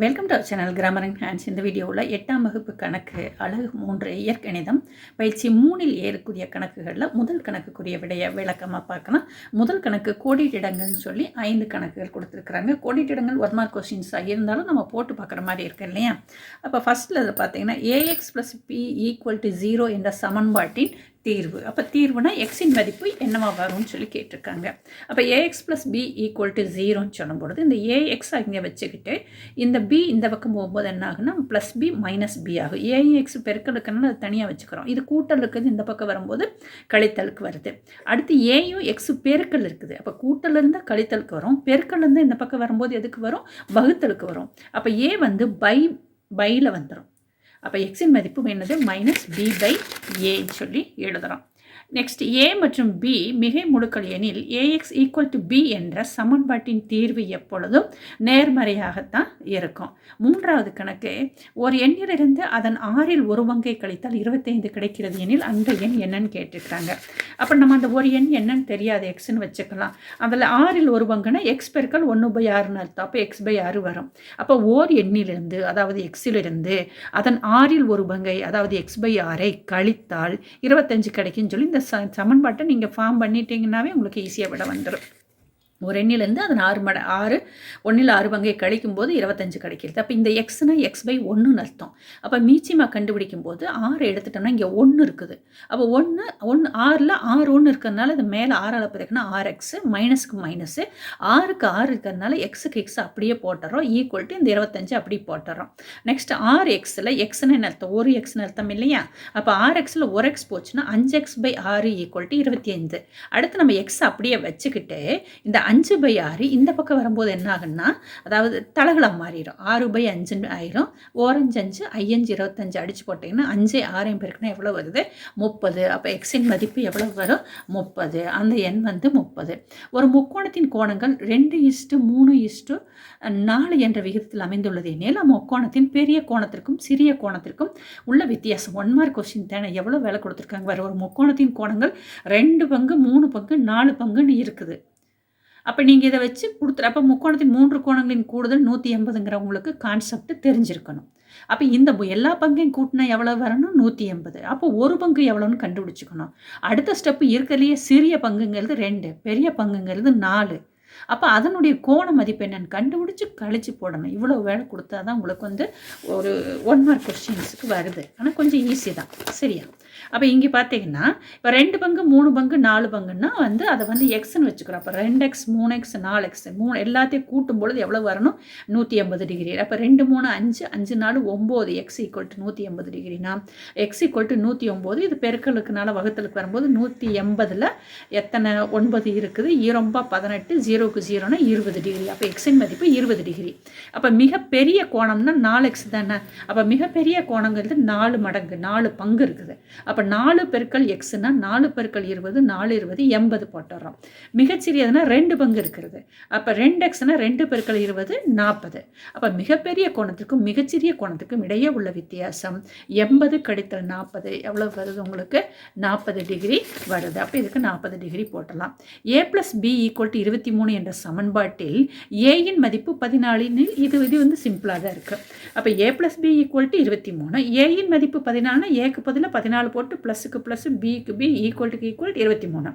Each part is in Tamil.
Welcome to our channel grammar and hands இந்த வீடியோவில் எட்டாம் வகுப்பு கணக்கு அழகு மூன்று இயற்கணிதம். பயிற்சி மூணில் ஏறக்கூடிய கணக்குகளில் முதல் கணக்குக்குரிய விடைய விளக்கமாக பார்க்கலாம். முதல் கணக்கு கோடிட்டிடங்கள்னு சொல்லி ஐந்து கணக்குகள் கொடுத்துருக்குறாங்க. கோடிட்டிடங்கள் ஒன் மார்க் கொஸ்டின்ஸாக இருந்தாலும் நம்ம போட்டு பார்க்குற மாதிரி இருக்கு இல்லையா? அப்போ ஃபஸ்ட்டில் இதில் பார்த்தீங்கன்னா a x plus b equal to zero என்ற சமன்பாட்டின் தீர்வு. அப்போ தீர்வுனா எக்ஸின் மதிப்பு என்னவா வரும்னு சொல்லி கேட்டிருக்காங்க. அப்போ a x plus b equal to ஜீரோன்னு சொல்லும்பொழுது இந்த ஏஎக்ஸ் இங்கே வச்சுக்கிட்டு இந்த பி இந்த பக்கம் போகும்போது என்ன ஆகுனா ப்ளஸ் பி மைனஸ் பி ஆகும். ஏஎக்ஸ் பெருக்கலுக்குன்னு அது தனியாக வச்சுக்கிறோம். இது கூட்டலுக்கு இந்த பக்கம் வரும்போது கழித்தலுக்கு வருது. அடுத்து ஏயும் எக்ஸ் பெருக்கல் இருக்குது. அப்போ கூட்டலேருந்து கழித்தலுக்கு வரும். பெருக்கல்லேருந்து இந்த பக்கம் வரும்போது எதுக்கு வரும்? வகுத்தலுக்கு வரும். அப்போ ஏ வந்து பை பையில் வந்துடும் அப்போ எக்ஸின் மதிப்பு என்னது? மைனஸ் பி பை ஏன்னு சொல்லி எழுதுகிறோம் நெக்ஸ்ட் ஏ மற்றும் பி மிகை முடுக்கல் எனில் ஏஎக்ஸ் ஈக்குவல் டு பி என்ற சமன்பாட்டின் தீர்வு எப்பொழுதும் நேர்மறையாகத்தான் இருக்கும். மூன்றாவது கணக்கு ஒரு எண்ணிலிருந்து அதன் ஆறில் ஒரு பங்கை கழித்தால் இருபத்தைந்து கிடைக்கிறது எனில் அந்த எண் என்னன்னு கேட்டிருக்காங்க. அப்போ நம்ம அந்த ஒரு எண் என்னன்னு தெரியாது எக்ஸ்ன்னு வச்சுக்கலாம். அதில் ஆறில் ஒரு பங்குனா எக்ஸ் பெருக்கள் ஒன்று பை ஆறுன்னு அர்த்தம். அப்போ எக்ஸ் பை ஆறு வரும். அப்போ ஓர் எண்ணிலிருந்து அதாவது எக்ஸிலிருந்து அதன் ஆறில் ஒரு பங்கை அதாவது எக்ஸ் பை ஆறை கழித்தால் இருபத்தஞ்சு கிடைக்குன்னு சொல்லி இந்த ச சமன்பாட்டை நீங்கள் ஃபார்ம் பண்ணிட்டீங்கன்னாவே உங்களுக்கு ஈஸியாக விட வந்துடும் ஒரு எண்ணிலேருந்து அதன் ஆறு மட ஆறு ஒன்றில் ஆறு பங்கை கழிக்கும் போது இருபத்தஞ்சு கிடைக்கிறது. அப்போ இந்த எக்ஸ்னா எக்ஸ் பை ஒன்றுன்னு அர்த்தம். அப்போ மீச்சிமா கண்டுபிடிக்கும் போது ஆறு எடுத்துட்டோம்னா இங்கே ஒன்று இருக்குது. அப்போ ஒன்று ஒன்று ஆறில் ஆறு ஒன்று இருக்கிறதுனால இது மேலே ஆறு அளப்பதுக்குன்னா ஆறு எக்ஸு மைனஸ்க்கு மைனஸு ஆறுக்கு ஆறு இருக்கிறதுனால எக்ஸுக்கு எக்ஸ் அப்படியே போட்டுறோம். ஈக்குவல் டு இந்த இருபத்தஞ்சு அப்படி போட்டுறோம். நெக்ஸ்ட் ஆறு எக்ஸில் எக்ஸ்னு அர்த்தம்? ஒரு எக்ஸ்னு அர்த்தம் இல்லையா? அப்போ ஆறு எக்ஸில் ஒரு எக்ஸ் போச்சுன்னா அஞ்சு எக்ஸ் பை ஆறு ஈக்குவல் டு இருபத்தி ஐந்து. அடுத்து நம்ம எக்ஸ் அப்படியே வச்சுக்கிட்டு இந்த அஞ்சு பை ஆறு இந்த பக்கம் வரும்போது என்ன ஆகுன்னா அதாவது தலகளம் மாறிடும். ஆறு பை அஞ்சுன்னு ஆயிரும். ஓரஞ்சு அஞ்சு ஐயஞ்சு இருபத்தஞ்சு அடித்து போட்டிங்கன்னா அஞ்சு ஆறையும் பேருக்குன்னா எவ்வளோ வருது? முப்பது. அப்போ எக்ஸின் மதிப்பு எவ்வளோ வரும்? முப்பது. அந்த எண் வந்து முப்பது. ஒரு முக்கோணத்தின் கோணங்கள் ரெண்டு இஸ்ட்டு மூணு இஸ்ட்டு நாலு என்ற விகிதத்தில் அமைந்துள்ளது எனில் முக்கோணத்தின் பெரிய கோணத்திற்கும் சிறிய கோணத்திற்கும் உள்ள வித்தியாசம். ஒன் மார்க் கொஸ்டின் தானே எவ்வளோ வேலை கொடுத்துருக்காங்க வேறு ஒரு முக்கோணத்தின் கோணங்கள் ரெண்டு பங்கு மூணு பங்கு நாலு பங்குன்னு இருக்குது. அப்போ நீங்கள் இதை வச்சு கொடுத்துரு அப்போ முக்கோணத்தின் மூன்று கோணங்களின் கூடுதல் நூற்றி எண்பதுங்கிறவங்களுக்கு கான்செப்ட் தெரிஞ்சிருக்கணும். அப்போ இந்த எல்லா பங்கையும் கூட்டினா எவ்வளோ வரணும்? நூற்றி எண்பது. அப்போ ஒரு பங்கு எவ்வளோன்னு கண்டுபிடிச்சிக்கணும். அடுத்த ஸ்டெப்பு இருக்கிறதுலையே சிறிய பங்குங்கிறது ரெண்டு பெரிய பங்குங்கிறது நாலு. அப்போ அதனுடைய கோண மதிப்பு என்னன்னு கண்டுபிடிச்சி கழிச்சு போடணும். இவ்வளோ வேலை கொடுத்தா தான் உங்களுக்கு வந்து ஒரு ஒன் மார்க் கொஸ்டின்ஸுக்கு வருது. ஆனால் கொஞ்சம் ஈஸி தான். சரியா? அப்போ இங்கே பார்த்தீங்கன்னா இப்போ ரெண்டு பங்கு மூணு பங்கு நாலு பங்குன்னா வந்து அதை வந்து எக்ஸ்ன்னு வச்சுக்கிறோம். அப்போ ரெண்டு எக்ஸ் மூணு எக்ஸ் நாலு எக்ஸ் மூணு எல்லாத்தையும் கூட்டும் பொழுது எவ்வளோ வரணும்? நூற்றி எண்பது டிகிரி அப்போ ரெண்டு மூணு அஞ்சு அஞ்சு நாலு ஒம்பது எக்ஸ் ஈக்குவல் டு நூற்றி எண்பது டிகிரினா எக்ஸ் ஈக்குவல் டு நூற்றி ஒம்பது இது பெருக்கலுக்குனால வகுத்தலுக்கு வரும்போது நூற்றி எண்பதில் எத்தனை ஒன்பது இருக்குது? ஈரொம்பா பதினெட்டு ஜீரோக்கு ஜீரோனா இருபது டிகிரி அப்போ எக்ஸின் மதிப்பு இருபது டிகிரி அப்போ மிகப்பெரிய கோணம்னா நாலு எக்ஸ் தானே? அப்போ மிகப்பெரிய கோணங்கிறது நாலு மடங்கு நாலு பங்கு இருக்குது. அப்போ நாலு பெருக்கள் எக்ஸ்னா நாலு பெருக்கள் இருபது நாலு இருபது எண்பது போட்டுறோம் மிகச்சிறியதுனா ரெண்டு பங்கு இருக்கிறது. அப்போ ரெண்டு எக்ஸ்னா ரெண்டு பெருக்கள் இருபது நாற்பது அப்போ மிகப்பெரிய கோணத்துக்கும் மிகச்சிறிய கோணத்துக்கும் இடையே உள்ள வித்தியாசம் எண்பது கழித்தல் நாற்பது எவ்வளோ வருது உங்களுக்கு? நாற்பது டிகிரி வருது. அப்போ இதுக்கு நாற்பது டிகிரி போட்டலாம் a plus b equal to இருபத்தி மூணு என்ற சமன்பாட்டில் ஏயின் மதிப்பு பதினாலின்னு இது இது வந்து சிம்பிளாக தான் இருக்குது அப்போ A plus B equal to இருபத்தி மூணு. ஏயின் மதிப்பு பதினாலுனா ஏக்கு பதிலாக பதினாலு போட்டு ப்ளஸுக்கு ப்ளஸ் பிக்கு பி ஈக்குவல் ஈக்குவல்ட்டுக்கு ஈக்குவல் இருபத்தி மூணு.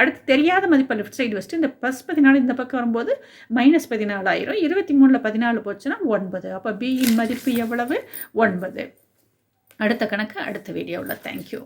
அடுத்து தெரியாத மதிப்பை லெஃப்ட் சைடு வச்சுட்டு இந்த ப்ளஸ் பதினாலு இந்த பக்கம் வரும்போது மைனஸ் பதினாலாயிரம். இருபத்தி மூணில் பதினாலு போச்சுன்னா ஒன்பது. அப்போ பியின் மதிப்பு எவ்வளவு? ஒன்பது. அடுத்த கணக்கு அடுத்த வீடியோவில் தேங்க்யூ